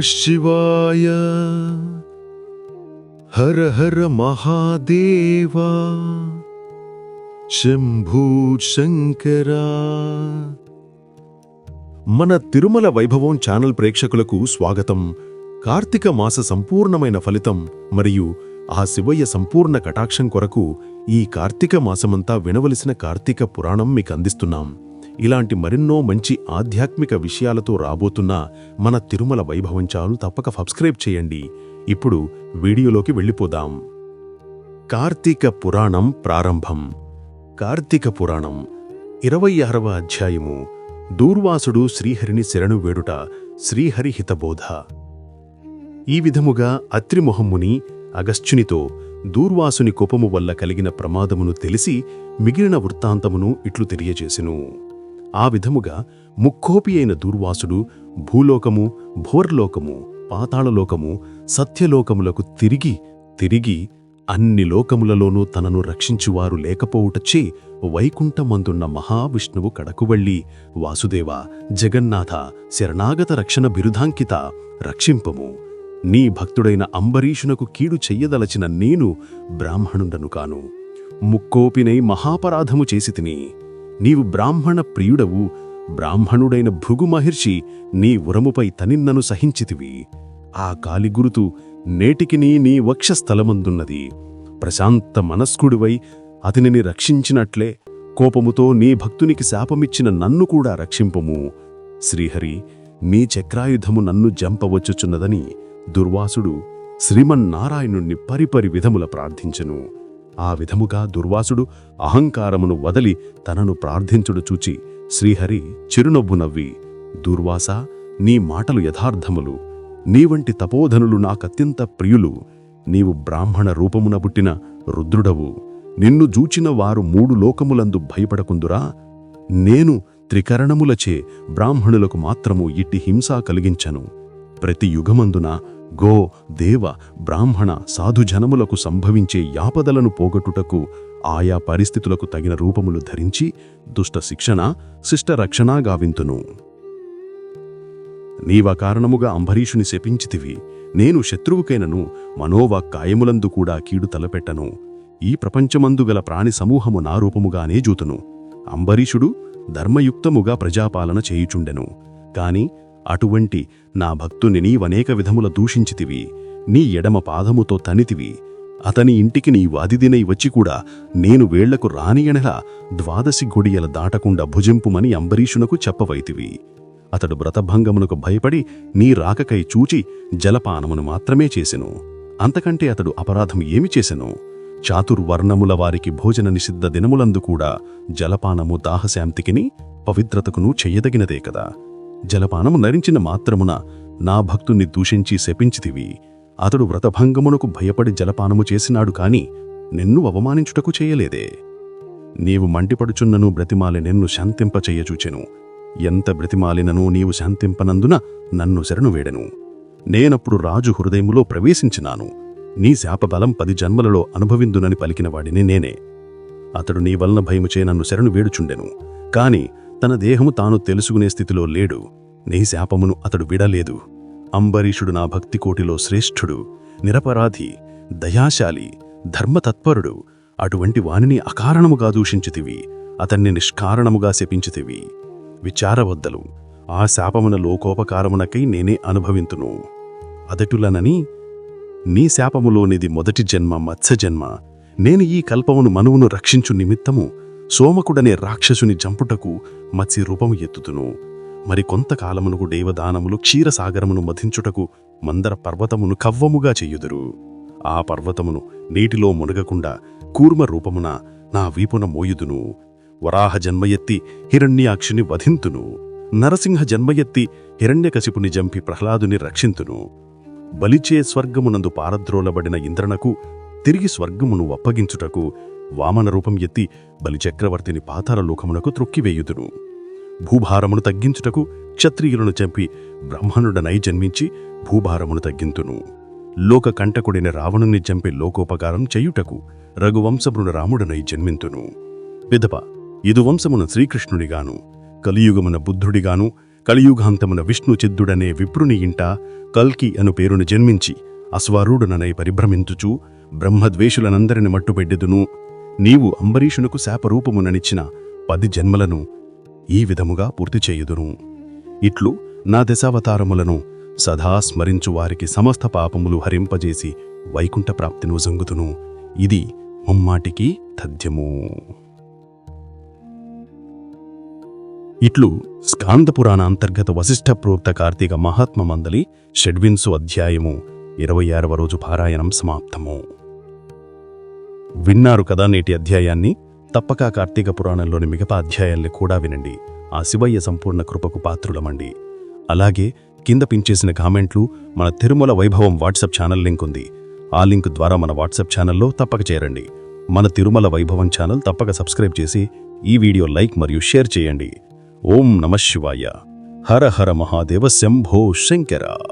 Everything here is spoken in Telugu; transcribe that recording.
శివాయ హర హర మహాదేవా శంభూ శంకరా మన తిరుమల వైభవం ఛానల్ ప్రేక్షకులకు స్వాగతం కార్తీక మాస సంపూర్ణమైన ఫలితం మరియు ఆ శివయ్య సంపూర్ణ కటాక్షం కొరకు ఈ కార్తీక మాసమంతా వినవలసిన కార్తీక పురాణం మీకు అందిస్తున్నాం। ఇలాంటి మరెన్నో మంచి ఆధ్యాత్మిక విషయాలతో రాబోతున్న మన తిరుమల వైభవం ఛానల్ తప్పక సబ్స్క్రైబ్ చేయండి. ఇప్పుడు వీడియోలోకి వెళ్ళిపోదాం. కార్తీక పురాణం ప్రారంభం. కార్తీక పురాణం ఇరవై ఆరవ అధ్యాయము. దూర్వాసుడు శ్రీహరిని శరణు వేడుట శ్రీహరి హితబోధ ఈ విధముగా అత్రిమొహమ్ముని అగస్త్యునితో దూర్వాసుని కోపము వల్ల కలిగిన ప్రమాదమును తెలిసి మిగిలిన వృత్తాంతమును ఇట్లు తెలియజేసెను. ఆ విధముగా ముక్కోపి అయిన దూర్వాసుడు భూలోకము భోర్లోకము పాతాళలోకము సత్యలోకములకు తిరిగి తిరిగి అన్ని లోకములలోనూ తనను రక్షించువారు లేకపోవుటచ్చే వైకుంఠమందున్న మహావిష్ణువు కడకు వెళ్ళి వాసుదేవ జగన్నాథ శరణాగత రక్షణ బిరుదాంకిత రక్షింపము. నీ భక్తుడైన అంబరీషునకు కీడు చెయ్యదలచిన నేను బ్రాహ్మణుండను కాను. ముక్కోపినై మహాపరాధము చేసి తిని నీవు బ్రాహ్మణ ప్రియుడవు బ్రాహ్మణుడైన భృగు మహర్షి నీ ఉరముపై తనిన్నను సహించితివి. ఆ కాలిగురుతు నేటికినీ నీ వక్షస్థలమందున్నది. ప్రశాంత మనస్కుడివై అతనిని రక్షించినట్లే కోపముతో నీ భక్తునికి శాపమిచ్చిన నన్ను కూడా రక్షింపము. శ్రీహరి నీ చక్రాయుధము నన్ను జంపవచ్చుచున్నదని దుర్వాసుడు శ్రీమన్నారాయణుణ్ణి పరిపరి విధముల ప్రార్థించెను. ఆ విధముగా దుర్వాసుడు అహంకారమును వదలి తనను ప్రార్థించుడు చూచి శ్రీహరి చిరునవ్వు నవ్వి దుర్వాస నీ మాటలు యథార్థములు. నీ వంటి తపోధనులు నాకత్యంత ప్రియులు. నీవు బ్రాహ్మణ రూపమున పుట్టిన రుద్రుడవు. నిన్ను జూచిన వారు మూడు లోకములందు భయపడకుందురా. నేను త్రికరణములచే బ్రాహ్మణులకు మాత్రము ఇట్టి హింస కలిగించను. ప్రతి యుగమందున గో దేవ బ్రాహ్మణ సాధుజనములకు సంభవించే యాపదలను పోగొట్టుటకు ఆయా పరిస్థితులకు తగిన రూపములు ధరించి దుష్ట శిక్షణ శిష్ట గావింతును. నీవ కారణముగా అంబరీషుని శపించితివి. నేను శత్రువుకైనను మనోవాక్కాయములందు కూడా కీడు తలపెట్టను. ఈ ప్రపంచమందు గల ప్రాణి సమూహము నా రూపముగానే జూతును. అంబరీషుడు ధర్మయుక్తముగా ప్రజాపాలన చేయుచుండెను. కాని అటువంటి నా భక్తుని నీవనేక విధముల దూషించితివి. నీ ఎడమ పాదముతో తనితివి. అతని ఇంటికి నీ వాదిదినై వచ్చి కూడా నేను వేళ్ళకు రానియనలా ద్వాదశి గొడియల దాటకుండా భుజింపుమని అంబరీషునకు చెప్పవైతివి. అతడు వ్రతభంగమునకు భయపడి నీ రాకకై చూచి జలపానమును మాత్రమే చేసెను. అంతకంటే అతడు అపరాధం ఏమి చేసెను? చాతుర్వర్ణముల వారికి భోజన నిషిద్ధ దినములందు కూడా జలపానము దాహశాంతికిని పవిత్రతకును చెయ్యదగినదే కదా. జలపానము నరించిన మాత్రమున నా భక్తుణ్ణి దూషించి శపించితివి. అతడు వ్రతభంగమునకు భయపడి జలపానము చేసినాడు కాని నిన్ను అవమానించుటకు చేయలేదే. నీవు మంటిపడుచున్నను బ్రతిమాలి నిన్ను శాంతింపచేయచూచెను ఎంత బ్రతిమాలినను నీవు శాంతింపనందున నన్ను శరణు వేడెను. నేనప్పుడు రాజు హృదయములో ప్రవేశించినాను. నీ శాపబలం పది జన్మలలో అనుభవిందునని పలికినవాడిని నేనే. అతడు నీ వలన భయముచే నన్ను శరణు వేడుచుండెను. కాని తన దేహము తాను తెలుసుకునే స్థితిలో లేడు. నీ శాపమును అతడు విడలేదు. అంబరీషుడు నా భక్తి కోటిలో శ్రేష్ఠుడు నిరపరాధి దయాశాలి ధర్మతత్పరుడు. అటువంటి వానిని అకారణముగా దూషించితివి అతన్ని నిష్కారణముగా శపించితివి. విచారవద్దలు ఆ శాపమున లోకోపకారమునకై నేనే అనుభవింతును. అదటులనని నీ శాపములోనిది మొదటి జన్మ మత్స్యజన్మ. నేను ఈ కల్పమును మనువును రక్షించు నిమిత్తము సోమకుడనే రాక్షసుని జంపుటకు మత్స్య రూపము ఎత్తుతును మరి కొంతకాలమునకు దేవదానములు క్షీరసాగరమును మధించుటకు మందర పర్వతమును కవ్వముగా చెయ్యుదురు ఆ పర్వతమును నీటిలో మునగకుండా కూర్మ రూపమున నా వీపున మోయుదును. వరాహ జన్మయెత్తి హిరణ్యాక్షుని వధింతును. నరసింహ జన్మయెత్తి హిరణ్యకశిపుని జంపి ప్రహ్లాదుని రక్షింతును. బలిచే స్వర్గమునందు పారద్రోలబడిన ఇంద్రనకు తిరిగి స్వర్గమును అప్పగించుటకు వామన రూపం ఎత్తి బలిచక్రవర్తిని పాతాళలోకమునకు త్రొక్కివేయుదును. భూభారమును తగ్గించుటకు క్షత్రియులను చంపి బ్రహ్మణుడనై జన్మించి భూభారమును తగ్గింతును. లోక కంటకుడిన రావణుని చంపి లోకోపకారం చేయుటకు రఘువంశమును రాముడనై జన్మింతును. విధప ఇదు వంశమున శ్రీకృష్ణుడిగాను కలియుగమున బుద్ధుడిగాను కలియుగాంతమున విష్ణు చిద్దుడనే విప్రుని ఇంట కల్కి అను పేరును జన్మించి అశ్వారూఢుననై పరిభ్రమించుచూ బ్రహ్మద్వేషులనందరిని మట్టుపెడ్డెదును నీవు అంబరీషునకు శాపరూపముననిచ్చిన పది జన్మలను ఈ విధముగా పూర్తి చేయుదును ఇట్లు నా దశావతారములను సదా స్మరించు వారికి సమస్త పాపములు హరింపజేసి వైకుంఠ ప్రాప్తిను జంగుతును ఇది ముమ్మాటికి తథ్యము. ఇట్లు స్కాందపురాణ అంతర్గత వశిష్ఠ ప్రోక్త కార్తీక మహాత్మ మందలి షడ్విన్సు అధ్యాయము ఇరవై ఆరవ రోజు పారాయణం సమాప్తము. విన్నారు కదా నేటి అధ్యాయాన్ని? తప్పక కార్తీక పురాణంలోని మిగతా అధ్యాయాల్ని కూడా వినండి. ఆ శివయ్య సంపూర్ణ కృపకు పాత్రులమండి. అలాగే కింద పించేసిన కామెంట్లు మన తిరుమల వైభవం వాట్సాప్ ఛానల్ లింక్ ఉంది. ఆ లింక్ ద్వారా మన వాట్సాప్ ఛానల్లో తప్పక చేరండి. మన తిరుమల వైభవం ఛానల్ తప్పక సబ్స్క్రైబ్ చేసి ఈ వీడియో లైక్ మరియు షేర్ చేయండి. ఓం నమ శివాయ. హర హర మహాదేవ శంభో శంకర.